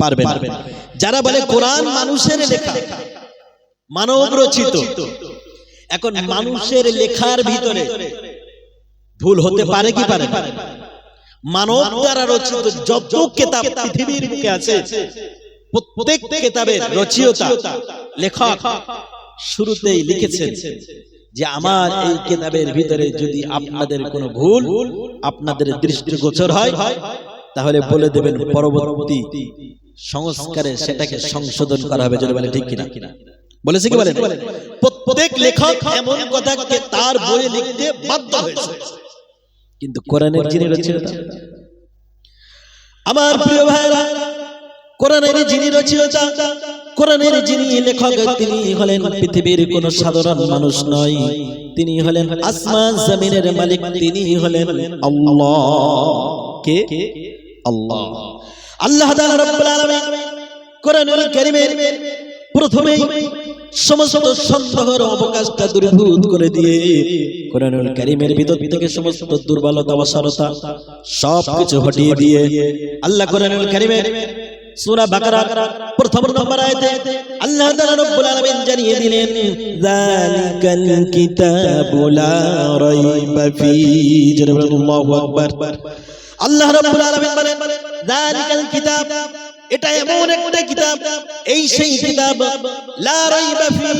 পারবে না। যারা বলে কোরআন মানুষের লেখা মানব রচিত এখন মানুষের লেখার ভিতরে ভুল হতে পারে কি পারে মানব দ্বারা রচিত যত কেতাব পৃথিবীর বুকে আছে প্রত্যেক কেতাবের রচয়িতা লেখক শুরুতেই লিখেছেন যে আমার এই কেতাবের ভিতরে যদি আপনাদের কোনো ভুল আপনাদের দৃষ্টিগোচর হয় তাহলে বলে দেবেন পরবর্তী সংস্কারে সেটাকে সংশোধন করা হবে যদি বলে ঠিক কিনা? বলেছে কি বলেন। প্রত্যেক লেখক এমন কথাকে তার বই লিখতে বাধ্য হয়েছে। কিন্তু কোরআনের যিনি রচয়িতা আমার প্রিয় ভাইরা কোরআনের যিনি রচয়িতা কোরআনের যিনি লেখক তিনি হলেন পৃথিবীর কোন সাধারণ মানুষ নয়। তিনি হলেন আসমান জমিনের মালিক তিনি হলেন আল্লাহ। কে? আল্লাহ। আল্লাহ কোরআনুল কারীমের প্রথমেই সমস্ত সন্দেহের অবকাশটা দূরীভূত করে দিয়ে কোরআনুল কারীমের ভিতর থেকে সমস্ত দুর্বলতা, অসারতা সব কিছু হটিয়ে দিয়ে আল্লাহ কোরআনুল কারীমের সূরা বাকারা প্রথম নম্বর আয়াতে আল্লাহ তাআলা রব্বুল আলামিন জানিয়ে দিলেন, যালিকাল কিতাবু লা রাইবা ফি আল্লাহু আকবার। আল্লাহ রাব্বুল আলামিন বলেন, যালিকাল কিতাব, এটা এমন একটা কিতাব, এই সেই কিতাব, লা রাইবা ফি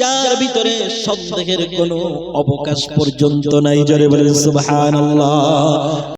যার ভিতরে সন্দেহের কোনো অবকাশ পর্যন্ত নাই। জোরে বলেন, সুবহানাল্লাহ।